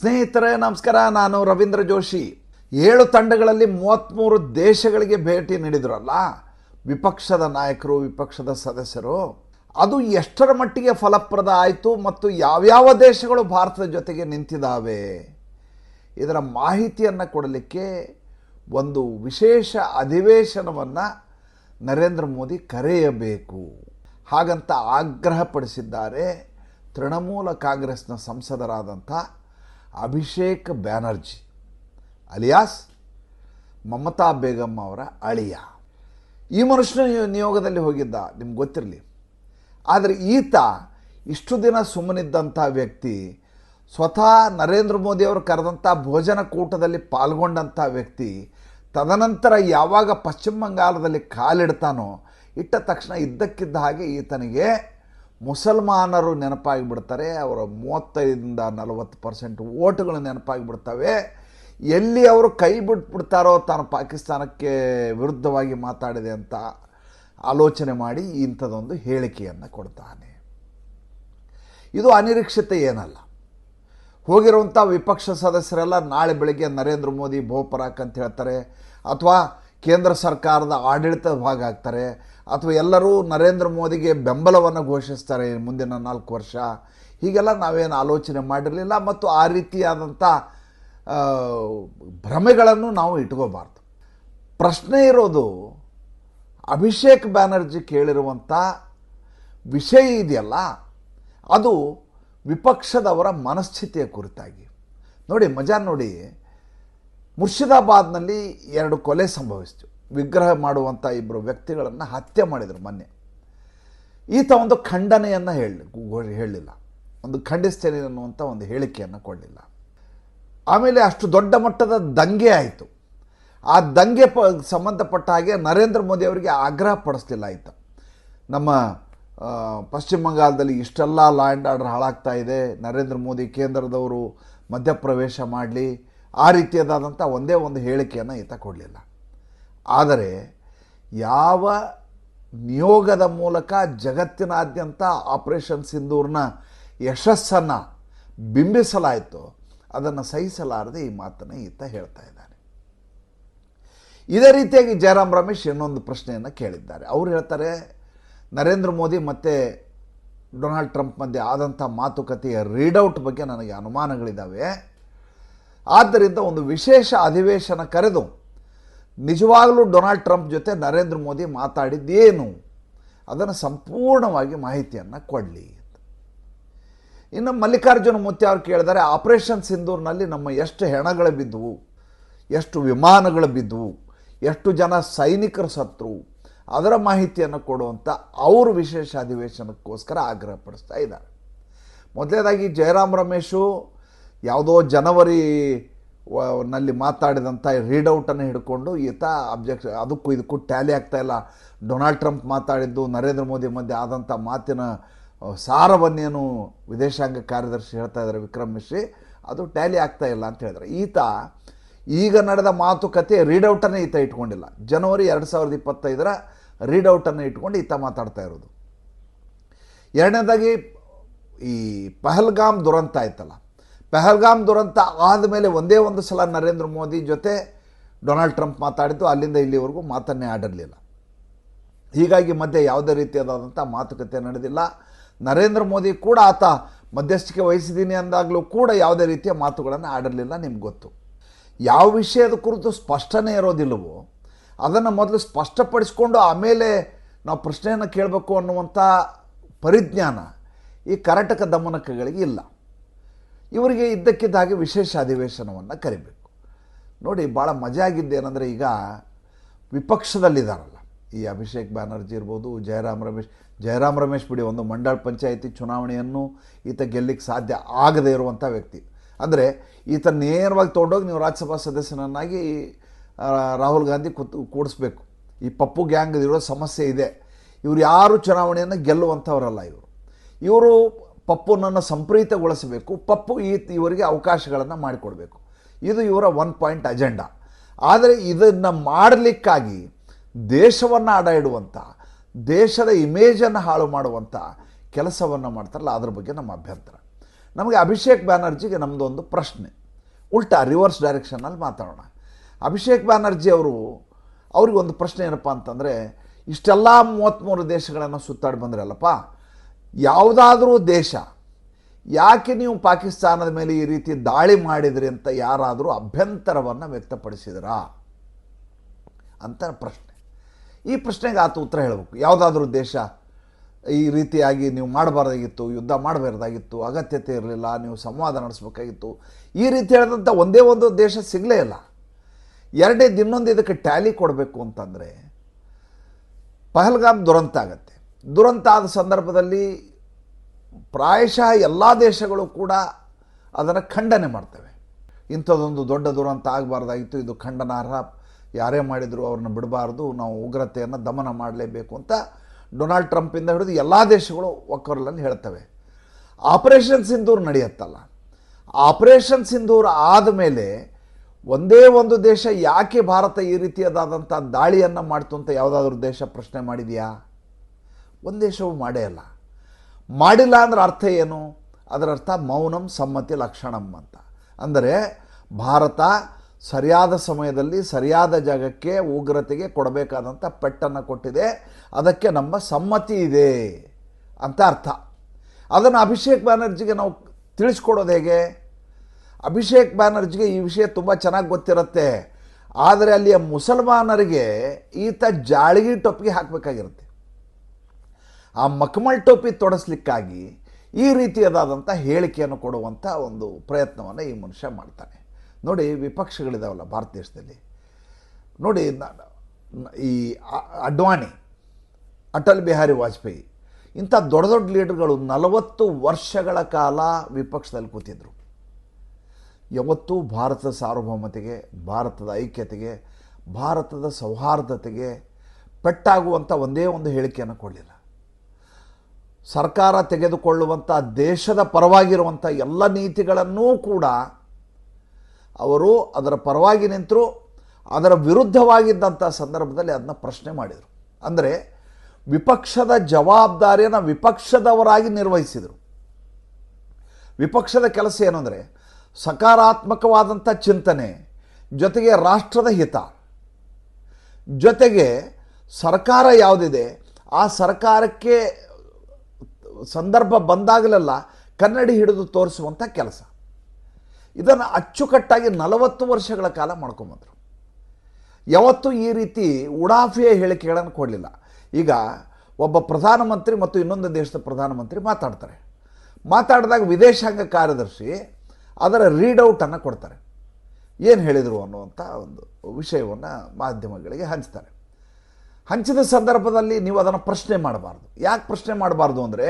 ಸ್ನೇಹಿತರೆ, ನಮಸ್ಕಾರ. ನಾನು ರವೀಂದ್ರ ಜೋಶಿ. ಏಳು ತಂಡಗಳಲ್ಲಿ ಮೂವತ್ತ್ಮೂರು ದೇಶಗಳಿಗೆ ಭೇಟಿ ನೀಡಿದ್ರಲ್ಲ? ವಿಪಕ್ಷದ ನಾಯಕರು, ವಿಪಕ್ಷದ ಸದಸ್ಯರು. ಅದು ಎಷ್ಟರ ಮಟ್ಟಿಗೆ ಫಲಪ್ರದ ಆಯಿತು ಮತ್ತು ಯಾವ್ಯಾವ ದೇಶಗಳು ಭಾರತದ ಜೊತೆಗೆ ನಿಂತಿದ್ದಾವೆ? ಇದರ ಮಾಹಿತಿಯನ್ನು ಕೊಡಲಿಕ್ಕೆ ಒಂದು ವಿಶೇಷ ಅಧಿವೇಶನವನ್ನು ನರೇಂದ್ರ ಮೋದಿ ಕರೆಯಬೇಕು. ಹಾಗಂತ ಆಗ್ರಹಪಡಿಸಿದ್ದಾರೆ ತೃಣಮೂಲ ಕಾಂಗ್ರೆಸ್ನ ಸಂಸದರಾದಂಥ ಅಭಿಷೇಕ್ ಬ್ಯಾನರ್ಜಿ, ಅಲಿಯಾಸ್ ಮಮತಾ ಬೇಗಂ ಅವರ ಅಳಿಯ. ಈ ಮನುಷ್ಯನ ನಿಯೋಗದಲ್ಲಿ ಹೋಗಿದ್ದ, ನಿಮ್ಗೆ ಗೊತ್ತಿರಲಿ. ಆದರೆ ಈತ ಇಷ್ಟು ದಿನ ಸುಮ್ಮನಿದ್ದಂಥ ವ್ಯಕ್ತಿ, ಸ್ವತಃ ನರೇಂದ್ರ ಮೋದಿ ಅವರು ಕರೆದಂಥ ಭೋಜನ ಕೂಟದಲ್ಲಿ ಪಾಲ್ಗೊಂಡಂಥ ವ್ಯಕ್ತಿ, ತದನಂತರ ಯಾವಾಗ ಪಶ್ಚಿಮ ಬಂಗಾಳದಲ್ಲಿ ಕಾಲಿಡ್ತಾನೋ, ಇಟ್ಟ ತಕ್ಷಣ ಇದ್ದಕ್ಕಿದ್ದ ಹಾಗೆ ಈತನಿಗೆ ಮುಸಲ್ಮಾನರು ನೆನಪಾಗಿಬಿಡ್ತಾರೆ, ಅವರ ಮೂವತ್ತೈದರಿಂದ ನಲವತ್ತು ಪರ್ಸೆಂಟ್ ಓಟುಗಳು ನೆನಪಾಗಿಬಿಡ್ತವೆ. ಎಲ್ಲಿ ಅವರು ಕೈ ಬಿಟ್ಬಿಡ್ತಾರೋ ತಾನು ಪಾಕಿಸ್ತಾನಕ್ಕೆ ವಿರುದ್ಧವಾಗಿ ಮಾತಾಡಿದೆ ಅಂತ ಆಲೋಚನೆ ಮಾಡಿ ಇಂಥದ್ದೊಂದು ಹೇಳಿಕೆಯನ್ನು ಕೊಡ್ತಾನೆ. ಇದು ಅನಿರೀಕ್ಷಿತ ಏನಲ್ಲ. ಹೋಗಿರುವಂಥ ವಿಪಕ್ಷ ಸದಸ್ಯರೆಲ್ಲ ನಾಳೆ ಬೆಳಗ್ಗೆ ನರೇಂದ್ರ ಮೋದಿ ಭೋಪರಾಕ್ ಅಂತ ಹೇಳ್ತಾರೆ. ಅಥವಾ ಕೇಂದ್ರ ಸರ್ಕಾರದ ಆಡಳಿತ ಭಾಗ ಆಗ್ತಾರೆ, ಅಥವಾ ಎಲ್ಲರೂ ನರೇಂದ್ರ ಮೋದಿಗೆ ಬೆಂಬಲವನ್ನು ಘೋಷಿಸ್ತಾರೆ ಮುಂದಿನ ನಾಲ್ಕು ವರ್ಷ. ಹೀಗೆಲ್ಲ ನಾವೇನು ಆಲೋಚನೆ ಮಾಡಿರಲಿಲ್ಲ, ಮತ್ತು ಆ ರೀತಿಯಾದಂಥ ಭ್ರಮೆಗಳನ್ನು ನಾವು ಇಟ್ಕೋಬಾರ್ದು. ಪ್ರಶ್ನೆ ಇರೋದು, ಅಭಿಷೇಕ್ ಬ್ಯಾನರ್ಜಿ ಕೇಳಿರುವಂಥ ವಿಷಯ ಇದೆಯಲ್ಲ, ಅದು ವಿಪಕ್ಷದವರ ಮನಸ್ಥಿತಿಯ ಕುರಿತಾಗಿ. ನೋಡಿ, ಮಜಾ ನೋಡಿ ಮುರ್ಷಿದಾಬಾದ್ನಲ್ಲಿ ಎರಡು ಕೊಲೆ ಸಂಭವಿಸಿತು. ವಿಗ್ರಹ ಮಾಡುವಂಥ ಇಬ್ಬರು ವ್ಯಕ್ತಿಗಳನ್ನು ಹತ್ಯೆ ಮಾಡಿದರು ಮೊನ್ನೆ. ಈತ ಒಂದು ಖಂಡನೆಯನ್ನು ಹೇಳಿ ಹೇಳಲಿಲ್ಲ. ಒಂದು ಖಂಡಿಸ್ತೇನೆ ಅನ್ನುವಂಥ ಒಂದು ಹೇಳಿಕೆಯನ್ನು ಕೊಡಲಿಲ್ಲ. ಆಮೇಲೆ ಅಷ್ಟು ದೊಡ್ಡ ಮಟ್ಟದ ದಂಗೆ ಆಯಿತು. ಆ ದಂಗೆ ಪ, ಸಂಬಂಧಪಟ್ಟ ಹಾಗೆ ನರೇಂದ್ರ ಮೋದಿ ಅವರಿಗೆ ಆಗ್ರಹ ಪಡಿಸ್ಲಿಲ್ಲ ಆಯಿತ ನಮ್ಮ ಪಶ್ಚಿಮ ಬಂಗಾಳದಲ್ಲಿ ಇಷ್ಟೆಲ್ಲ ಲ್ಯಾಂಡ್ ಆರ್ಡರ್ ಹಾಳಾಗ್ತಾ ಇದೆ. ನರೇಂದ್ರ ಮೋದಿ ಕೇಂದ್ರದವರು ಮಧ್ಯಪ್ರವೇಶ ಮಾಡಲಿ. ಆ ರೀತಿಯದಾದಂಥ ಒಂದೇ ಒಂದು ಹೇಳಿಕೆಯನ್ನು ಈತ ಕೊಡಲಿಲ್ಲ. ಆದರೆ ಯಾವ ನಿಯೋಗದ ಮೂಲಕ ಜಗತ್ತಿನಾದ್ಯಂತ ಆಪರೇಷನ್ ಸಿಂಧೂರ್ನ ಯಶಸ್ಸನ್ನು ಬಿಂಬಿಸಲಾಯಿತು ಅದನ್ನು ಸಹಿಸಲಾರದೆ ಈ ಮಾತನ್ನು ಈತ ಹೇಳ್ತಾ ಇದ್ದಾನೆ. ಇದೇ ರೀತಿಯಾಗಿ ಜಯರಾಮ್ ರಮೇಶ್ ಇನ್ನೊಂದು ಪ್ರಶ್ನೆಯನ್ನು ಕೇಳಿದ್ದಾರೆ. ಅವರು ಹೇಳ್ತಾರೆ, ನರೇಂದ್ರ ಮೋದಿ ಮತ್ತು ಡೊನಾಲ್ಡ್ ಟ್ರಂಪ್ ಮಧ್ಯೆ ಆದಂಥ ಮಾತುಕತೆಯ ರೀಡೌಟ್ ಬಗ್ಗೆ ನನಗೆ ಅನುಮಾನಗಳಿದ್ದಾವೆ. ಆದ್ದರಿಂದ ಒಂದು ವಿಶೇಷ ಅಧಿವೇಶನ ಕರೆದು ನಿಜವಾಗಲೂ ಡೊನಾಲ್ಡ್ ಟ್ರಂಪ್ ಜೊತೆ ನರೇಂದ್ರ ಮೋದಿ ಮಾತಾಡಿದ್ದೇನು? ಅದನ್ನು ಸಂಪೂರ್ಣವಾಗಿ ಮಾಹಿತಿಯನ್ನು ಕೊಡಲಿ ಇನ್ನು ಮಲ್ಲಿಕಾರ್ಜುನ ಮುತ್ಯ ಅವ್ರು ಕೇಳಿದರೆ, ಆಪರೇಷನ್ ಸಿಂಧೂರ್ನಲ್ಲಿ ನಮ್ಮ ಎಷ್ಟು ಹೆಣಗಳು ಬಿದ್ದವು, ಎಷ್ಟು ವಿಮಾನಗಳು ಬಿದ್ದವು, ಎಷ್ಟು ಜನ ಸೈನಿಕರು ಸತ್ರು, ಅದರ ಮಾಹಿತಿಯನ್ನು ಕೊಡುವಂಥ ಅವರು ವಿಶೇಷ ಅಧಿವೇಶನಕ್ಕೋಸ್ಕರ ಆಗ್ರಹಪಡಿಸ್ತಾ ಇದ್ದಾರೆ. ಮೊದಲನೇದಾಗಿ ಜಯರಾಮ್ ರಮೇಶು ಯಾವುದೋ ಜನವರಿ ನಲ್ಲಿ ಮಾತಾಡಿದಂಥ ರೀಡೌಟನ್ನು ಹಿಡ್ಕೊಂಡು ಈತ ಅಬ್ಜೆಕ್ಷ ಅದಕ್ಕೂ ಇದಕ್ಕೂ ಟ್ಯಾಲಿ ಆಗ್ತಾಯಿಲ್ಲ ಡೊನಾಲ್ಡ್ ಟ್ರಂಪ್ ಮಾತಾಡಿದ್ದು ನರೇಂದ್ರ ಮೋದಿ ಮಧ್ಯೆ ಆದಂಥ ಮಾತಿನ ಸಾರವನ್ನೇನು ವಿದೇಶಾಂಗ ಕಾರ್ಯದರ್ಶಿ ಹೇಳ್ತಾ ಇದ್ದಾರೆ ವಿಕ್ರಮ್ ಮಿಶ್ರಿ, ಅದು ಟ್ಯಾಲಿ ಆಗ್ತಾ ಇಲ್ಲ ಅಂತ ಹೇಳಿದ್ರೆ. ಈತ ಈಗ ನಡೆದ ಮಾತುಕತೆ ರೀಡೌಟನ್ನೇ ಈತ ಇಟ್ಕೊಂಡಿಲ್ಲ. ಜನವರಿ ಎರಡು ಸಾವಿರದ ಇಪ್ಪತ್ತೈದರ ರೀಡೌಟನ್ನು ಇಟ್ಕೊಂಡು ಈತ ಮಾತಾಡ್ತಾ ಇರೋದು. ಎರಡನೇದಾಗಿ ಈ ಪಹಲ್ಗಾಮ್ ದುರಂತ ಆಯ್ತಲ್ಲ. ಪಹಲ್ಗಾಮ್ ದುರಂತ ಆದಮೇಲೆ ಒಂದೇ ಒಂದು ಸಲ ನರೇಂದ್ರ ಮೋದಿ ಜೊತೆ ಡೊನಾಲ್ಡ್ ಟ್ರಂಪ್ ಮಾತಾಡಿದ್ದು, ಅಲ್ಲಿಂದ ಇಲ್ಲಿವರೆಗೂ ಮಾತನ್ನೇ ಆಡಿರಲಿಲ್ಲ. ಹೀಗಾಗಿ ಮಧ್ಯೆ ಯಾವುದೇ ರೀತಿಯಾದಂಥ ಮಾತುಕತೆ ನಡೆದಿಲ್ಲ. ನರೇಂದ್ರ ಮೋದಿ ಕೂಡ ಆತ ಮಧ್ಯಸ್ಥಿಕೆ ವಹಿಸಿದ್ದೀನಿ ಅಂದಾಗಲೂ ಕೂಡ ಯಾವುದೇ ರೀತಿಯ ಮಾತುಗಳನ್ನು ಆಡಿರಲಿಲ್ಲ ನಿಮ್ಗೆ ಗೊತ್ತು. ಯಾವ ವಿಷಯದ ಕುರಿತು ಸ್ಪಷ್ಟನೇ ಇರೋದಿಲ್ಲವೋ, ಅದನ್ನು ಮೊದಲು ಸ್ಪಷ್ಟಪಡಿಸ್ಕೊಂಡು ಆಮೇಲೆ ನಾವು ಪ್ರಶ್ನೆಯನ್ನು ಕೇಳಬೇಕು ಅನ್ನುವಂಥ ಪರಿಜ್ಞಾನ ಈ ಕರ್ನಾಟಕ ದಮನಕಗಳಿಗೆ ಇಲ್ಲ. ಇವರಿಗೆ ಇದ್ದಕ್ಕಿದ್ದಾಗೆ ವಿಶೇಷ ಅಧಿವೇಶನವನ್ನು ಕರಿಬೇಕು. ನೋಡಿ ಭಾಳ ಮಜಾ ಆಗಿದ್ದೇನೆಂದರೆ ಈಗ ವಿಪಕ್ಷದಲ್ಲಿದ್ದಾರಲ್ಲ ಈ ಅಭಿಷೇಕ್ ಬ್ಯಾನರ್ಜಿ ಇರ್ಬೋದು, ಜಯರಾಮ್ ರಮೇಶ್ ಜಯರಾಮ್ ರಮೇಶ್ ಬಿಡಿ, ಒಂದು ಮಂಡಳ ಪಂಚಾಯಿತಿ ಚುನಾವಣೆಯನ್ನು ಈತ ಗೆಲ್ಲಿಕ್ಕೆ ಸಾಧ್ಯ ಆಗದೇ ಇರುವಂಥ ವ್ಯಕ್ತಿ. ಅಂದರೆ ಈತ ನೇರವಾಗಿ ತೊಗೊಂಡೋಗಿ ನೀವು ರಾಜ್ಯಸಭಾ ಸದಸ್ಯನನ್ನಾಗಿ ರಾಹುಲ್ ಗಾಂಧಿ ಕೂತು, ಕೂಡಿಸ್ಬೇಕು. ಈ ಪಪ್ಪು ಗ್ಯಾಂಗ್ ಇರೋ ಸಮಸ್ಯೆ ಇದೆ. ಇವರು ಯಾರು ಚುನಾವಣೆಯನ್ನು ಗೆಲ್ಲುವಂಥವರಲ್ಲ ಇವರು. ಇವರು ಪಪ್ಪುನನ್ನು ಸಂಪ್ರೀತಗೊಳಿಸಬೇಕು, ಪಪ್ಪು ಈ ಇವರಿಗೆ ಅವಕಾಶಗಳನ್ನು ಮಾಡಿಕೊಡ್ಬೇಕು. ಇದು ಇವರ ಒನ್ ಪಾಯಿಂಟ್ ಅಜೆಂಡಾ ಆದರೆ ಇದನ್ನು ಮಾಡಲಿಕ್ಕಾಗಿ ದೇಶವನ್ನು ಅಡ ಇಡುವಂಥ ದೇಶದ ಇಮೇಜನ್ನು ಹಾಳು ಮಾಡುವಂಥ ಕೆಲಸವನ್ನು ಮಾಡ್ತಾರಲ್ಲ, ಅದ್ರ ಬಗ್ಗೆ ನಮ್ಮ ಅಭ್ಯಂತರ. ನಮಗೆ ಅಭಿಷೇಕ್ ಬ್ಯಾನರ್ಜಿಗೆ ನಮ್ಮದೊಂದು ಪ್ರಶ್ನೆ. ಉಲ್ಟಾ ರಿವರ್ಸ್ ಡೈರೆಕ್ಷನಲ್ಲಿ ಮಾತಾಡೋಣ. ಅಭಿಷೇಕ್ ಬ್ಯಾನರ್ಜಿ ಅವರು, ಅವ್ರಿಗೊಂದು ಪ್ರಶ್ನೆ ಏನಪ್ಪ ಅಂತಂದರೆ, ಇಷ್ಟೆಲ್ಲ ಮೂವತ್ತ್ಮೂರು ದೇಶಗಳನ್ನು ಸುತ್ತಾಡಿ ಬಂದ್ರಲ್ಲಪ್ಪ ಯಾವುದಾದ್ರೂ ದೇಶ, ಯಾಕೆ ನೀವು ಪಾಕಿಸ್ತಾನದ ಮೇಲೆ ಈ ರೀತಿ ದಾಳಿ ಮಾಡಿದ್ರಿ ಅಂತ ಯಾರಾದರೂ ಅಭ್ಯಂತರವನ್ನು ವ್ಯಕ್ತಪಡಿಸಿದ್ರಾ? ಅಂತ ಪ್ರಶ್ನೆ. ಈ ಪ್ರಶ್ನೆಗೆ ಆತ ಉತ್ತರ ಹೇಳಬೇಕು. ಯಾವುದಾದ್ರೂ ದೇಶ ಈ ರೀತಿಯಾಗಿ ನೀವು ಮಾಡಬಾರ್ದಾಗಿತ್ತು, ಯುದ್ಧ ಮಾಡಬಾರ್ದಾಗಿತ್ತು, ಅಗತ್ಯತೆ ಇರಲಿಲ್ಲ, ನೀವು ಸಂವಾದ ನಡೆಸಬೇಕಾಗಿತ್ತು, ಈ ರೀತಿ ಹೇಳಿದಂಥ ಒಂದೇ ಒಂದು ದೇಶ ಸಿಗಲೇ ಇಲ್ಲ. ಎರಡೇ ಇನ್ನೊಂದು ಇದಕ್ಕೆ ಟ್ಯಾಲಿ ಕೊಡಬೇಕು ಅಂತಂದರೆ ಪಹಲ್ಗಾಮ್ ದುರಂತ ಆಗತ್ತೆ. ದುರಂತ ಆದ ಸಂದರ್ಭದಲ್ಲಿ ಪ್ರಾಯಶಃ ಎಲ್ಲ ದೇಶಗಳು ಕೂಡ ಅದನ್ನು ಖಂಡನೆ ಮಾಡ್ತವೆ. ಇಂಥದ್ದೊಂದು ದೊಡ್ಡ ದುರಂತ ಆಗಬಾರ್ದಾಗಿತ್ತು. ಇದು ಖಂಡನಾರ್ಹ. ಯಾರೇ ಮಾಡಿದರೂ ಅವ್ರನ್ನ ಬಿಡಬಾರ್ದು. ನಾವು ಉಗ್ರತೆಯನ್ನು ದಮನ ಮಾಡಲೇಬೇಕು ಅಂತ ಡೊನಾಲ್ಡ್ ಟ್ರಂಪಿಂದ ಹಿಡಿದು ಎಲ್ಲ ದೇಶಗಳು ಒಕ್ಕೊರಲಲ್ಲಿ ಹೇಳ್ತವೆ. ಆಪರೇಷನ್ ಸಿಂಧೂರ್ ನಡೆಯುತ್ತಲ್ಲ. ಆಪರೇಷನ್ ಸಿಂಧೂರ್ ಆದಮೇಲೆ ಒಂದೇ ಒಂದು ದೇಶ ಯಾಕೆ ಭಾರತ ಈ ರೀತಿಯಾದಂಥ ದಾಳಿಯನ್ನು ಮಾಡ್ತು ಅಂತ ಯಾವುದಾದ್ರೂ ದೇಶ ಪ್ರಶ್ನೆ ಮಾಡಿದೆಯಾ? ಒಂದು ದೇಶವೂ ಮಾಡೇ ಅಲ್ಲ. ಮಾಡಿಲ್ಲ ಅಂದ್ರೆ ಅರ್ಥ ಏನು? ಅದರ ಅರ್ಥ ಮೌನಂ ಸಮ್ಮತಿ ಲಕ್ಷಣಂ ಅಂತ. ಅಂದರೆ ಭಾರತ ಸರಿಯಾದ ಸಮಯದಲ್ಲಿ ಸರಿಯಾದ ಜಾಗಕ್ಕೆ ಉಗ್ರತೆಗೆ ಕೊಡಬೇಕಾದಂಥ ಪೆಟ್ಟನ್ನು ಕೊಟ್ಟಿದೆ. ಅದಕ್ಕೆ ನಮ್ಮ ಸಮ್ಮತಿ ಇದೆ ಅಂತ ಅರ್ಥ. ಅದನ್ನು ಅಭಿಷೇಕ್ ಬ್ಯಾನರ್ಜಿಗೆ ನಾವು ತಿಳಿಸ್ಕೊಡೋದು ಹೇಗೆ? ಅಭಿಷೇಕ್ ಬ್ಯಾನರ್ಜಿಗೆ ಈ ವಿಷಯ ತುಂಬ ಚೆನ್ನಾಗಿ ಗೊತ್ತಿರುತ್ತೆ. ಆದರೆ ಅಲ್ಲಿಯ ಮುಸಲ್ಮಾನರಿಗೆ ಈತ ಜಾಳಿಗೆ ಟೊಪ್ಪಿಗೆ ಹಾಕಬೇಕಾಗಿರುತ್ತೆ. ಆ ಮಕ್ಮಲ್ ಟೋಪಿ ತೊಡಸ್ಲಿಕ್ಕಾಗಿ ಈ ರೀತಿಯದಾದಂಥ ಹೇಳಿಕೆಯನ್ನು ಕೊಡುವಂಥ ಒಂದು ಪ್ರಯತ್ನವನ್ನು ಈ ಮನುಷ್ಯ ಮಾಡ್ತಾನೆ. ನೋಡಿ ವಿಪಕ್ಷಗಳಿದಾವಲ್ಲ ಭಾರತ ದೇಶದಲ್ಲಿ. ನೋಡಿ ಈ ಅಡ್ವಾಣಿ, ಅಟಲ್ ಬಿಹಾರಿ ವಾಜಪೇಯಿ, ಇಂಥ ದೊಡ್ಡ ದೊಡ್ಡ ಲೀಡರ್ಗಳು ನಲವತ್ತು ವರ್ಷಗಳ ಕಾಲ ವಿಪಕ್ಷದಲ್ಲಿ ಕೂತಿದ್ದರು ಯಾವತ್ತೂ ಭಾರತದ ಸಾರ್ವಭೌಮತೆಗೆ, ಭಾರತದ ಐಕ್ಯತೆಗೆ, ಭಾರತದ ಸೌಹಾರ್ದತೆಗೆ ಪೆಟ್ಟಾಗುವಂಥ ಒಂದೇ ಒಂದು ಹೇಳಿಕೆಯನ್ನು ಕೊಡಲಿಲ್ಲ. ಸರ್ಕಾರ ತೆಗೆದುಕೊಳ್ಳುವಂಥ ದೇಶದ ಪರವಾಗಿರುವಂಥ ಎಲ್ಲ ನೀತಿಗಳನ್ನೂ ಕೂಡ ಅವರು ಅದರ ಪರವಾಗಿ ನಿಂತರು, ಅದರ ವಿರುದ್ಧವಾಗಿದ್ದಂಥ ಸಂದರ್ಭದಲ್ಲಿ ಅದನ್ನ ಪ್ರಶ್ನೆ ಮಾಡಿದರು. ಅಂದರೆ ವಿಪಕ್ಷದ ಜವಾಬ್ದಾರಿಯನ್ನು ವಿಪಕ್ಷದವರಾಗಿ ನಿರ್ವಹಿಸಿದರು. ವಿಪಕ್ಷದ ಕೆಲಸ ಏನಂದರೆ ಸಕಾರಾತ್ಮಕವಾದಂಥ ಚಿಂತನೆ, ಜೊತೆಗೆ ರಾಷ್ಟ್ರದ ಹಿತ, ಜೊತೆಗೆ ಸರ್ಕಾರ ಯಾವುದಿದೆ, ಆ ಸರ್ಕಾರಕ್ಕೆ ಸಂದರ್ಭ ಬಂದಾಗಲೆಲ್ಲ ಕನ್ನಡಿ ಹಿಡಿದು ತೋರಿಸುವಂಥ ಕೆಲಸ. ಇದನ್ನು ಅಚ್ಚುಕಟ್ಟಾಗಿ ನಲವತ್ತು ವರ್ಷಗಳ ಕಾಲ ಮಾಡ್ಕೊಂಬಂದರು. ಯಾವತ್ತೂ ಈ ರೀತಿ ಉಡಾಫಿಯ ಹೇಳಿಕೆಗಳನ್ನು ಕೊಡಲಿಲ್ಲ. ಈಗ ಒಬ್ಬ ಪ್ರಧಾನಮಂತ್ರಿ ಮತ್ತು ಇನ್ನೊಂದು ದೇಶದ ಪ್ರಧಾನಮಂತ್ರಿ ಮಾತಾಡ್ತಾರೆ. ಮಾತಾಡಿದಾಗ ವಿದೇಶಾಂಗ ಕಾರ್ಯದರ್ಶಿ ಅದರ ರೀಡೌಟನ್ನು ಕೊಡ್ತಾರೆ. ಏನು ಹೇಳಿದರು ಅನ್ನುವಂಥ ಒಂದು ವಿಷಯವನ್ನು ಮಾಧ್ಯಮಗಳಿಗೆ ಹಂಚ್ತಾರೆ. ಹಂಚಿದ ಸಂದರ್ಭದಲ್ಲಿ ನೀವು ಅದನ್ನು ಪ್ರಶ್ನೆ ಮಾಡಬಾರ್ದು. ಯಾಕೆ ಪ್ರಶ್ನೆ ಮಾಡಬಾರ್ದು ಅಂದರೆ,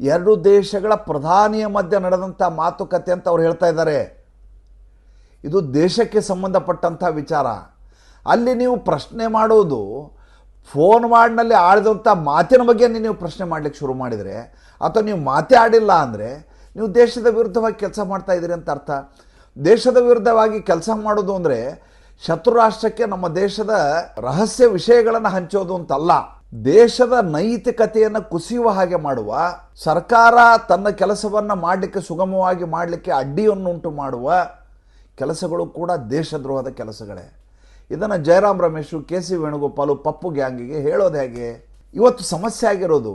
ಎರಡು ದೇಶಗಳ ಪ್ರಧಾನಿಯ ಮಧ್ಯೆ ನಡೆದಂಥ ಮಾತುಕತೆ ಅಂತ ಅವ್ರು ಹೇಳ್ತಾ ಇದ್ದಾರೆ. ಇದು ದೇಶಕ್ಕೆ ಸಂಬಂಧಪಟ್ಟಂಥ ವಿಚಾರ. ಅಲ್ಲಿ ನೀವು ಪ್ರಶ್ನೆ ಮಾಡೋದು, ಫೋನ್ ಮಾಡಿನಲ್ಲಿ ಆಡಿದಂಥ ಮಾತಿನ ಬಗ್ಗೆ ನೀವು ಪ್ರಶ್ನೆ ಮಾಡಲಿಕ್ಕೆ ಶುರು ಮಾಡಿದರೆ, ಅಥವಾ ನೀವು ಮಾತೇ ಆಡಿಲ್ಲ ಅಂದರೆ, ನೀವು ದೇಶದ ವಿರುದ್ಧವಾಗಿ ಕೆಲಸ ಮಾಡ್ತಾ ಇದ್ದೀರಿ ಅಂತ ಅರ್ಥ. ದೇಶದ ವಿರುದ್ಧವಾಗಿ ಕೆಲಸ ಮಾಡೋದು ಅಂದರೆ ಶತ್ರು ರಾಷ್ಟ್ರಕ್ಕೆ ನಮ್ಮ ದೇಶದ ರಹಸ್ಯ ವಿಷಯಗಳನ್ನು ಹಂಚೋದು ಅಂತಲ್ಲ. ದೇಶದ ನೈತಿಕತೆಯನ್ನು ಕುಸಿಯುವ ಹಾಗೆ ಮಾಡುವ, ಸರ್ಕಾರ ತನ್ನ ಕೆಲಸವನ್ನು ಮಾಡಲಿಕ್ಕೆ ಸುಗಮವಾಗಿ ಮಾಡಲಿಕ್ಕೆ ಅಡ್ಡಿಯನ್ನುಂಟು ಮಾಡುವ ಕೆಲಸಗಳು ಕೂಡ ದೇಶದ್ರೋಹದ ಕೆಲಸಗಳೇ. ಇದನ್ನು ಜಯರಾಮ್ ರಮೇಶು, ಕೆ ಸಿ ವೇಣುಗೋಪಾಲು ಪಪ್ಪು ಗ್ಯಾಂಗಿಗೆ ಹೇಳೋದು ಹೇಗೆ? ಇವತ್ತು ಸಮಸ್ಯೆ ಆಗಿರೋದು,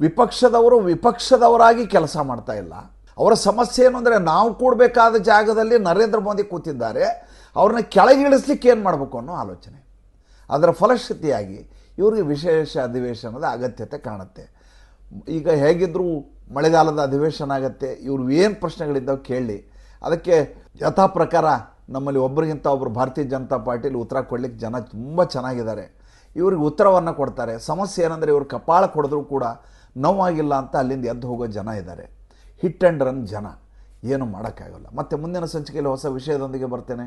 ವಿಪಕ್ಷದವರು ವಿಪಕ್ಷದವರಾಗಿ ಕೆಲಸ ಮಾಡ್ತಾ ಇಲ್ಲ. ಅವರ ಸಮಸ್ಯೆ ಏನು ಅಂದರೆ ನಾವು ಕೂಡಬೇಕಾದ ಜಾಗದಲ್ಲಿ ನರೇಂದ್ರ ಮೋದಿ ಕೂತಿದ್ದಾರೆ ಅವ್ರನ್ನ ಕೆಳಗಿಳಿಸ್ಲಿಕ್ಕೆ ಏನು ಮಾಡಬೇಕು ಅನ್ನೋ ಆಲೋಚನೆ. ಅದರ ಫಲಶ್ರುತಿಯಾಗಿ ಇವರಿಗೆ ವಿಶೇಷ ಅಧಿವೇಶನದ ಅಗತ್ಯತೆ ಕಾಣುತ್ತೆ. ಈಗ ಹೇಗಿದ್ದರೂ ಮಳೆಗಾಲದ ಅಧಿವೇಶನ ಆಗುತ್ತೆ, ಇವರು ಏನು ಪ್ರಶ್ನೆಗಳಿದ್ದಾವೆ ಕೇಳಿ. ಅದಕ್ಕೆ ಯಥಾ ಪ್ರಕಾರ ನಮ್ಮಲ್ಲಿ ಒಬ್ಬರಿಗಿಂತ ಒಬ್ಬರು ಭಾರತೀಯ ಜನತಾ ಪಾರ್ಟಿಲಿ ಉತ್ತರ ಕೊಡ್ಲಿಕ್ಕೆ ಜನ ತುಂಬ ಚೆನ್ನಾಗಿದ್ದಾರೆ. ಇವ್ರಿಗೆ ಉತ್ತರವನ್ನು ಕೊಡ್ತಾರೆ. ಸಮಸ್ಯೆ ಏನಂದರೆ ಇವರು ಕಪಾಳ ಕೊಡಿದ್ರೂ ಕೂಡ ನೋವಾಗಿಲ್ಲ ಅಂತ ಅಲ್ಲಿಂದ ಎದ್ದು ಹೋಗೋ ಜನ ಇದ್ದಾರೆ. ಹಿಟ್ ಆ್ಯಂಡ್ ರನ್ ಜನ. ಏನು ಮಾಡೋಕ್ಕಾಗಲ್ಲ. ಮತ್ತು ಮುಂದಿನ ಸಂಚಿಕೆಯಲ್ಲಿ ಹೊಸ ವಿಷಯದೊಂದಿಗೆ ಬರ್ತೇನೆ.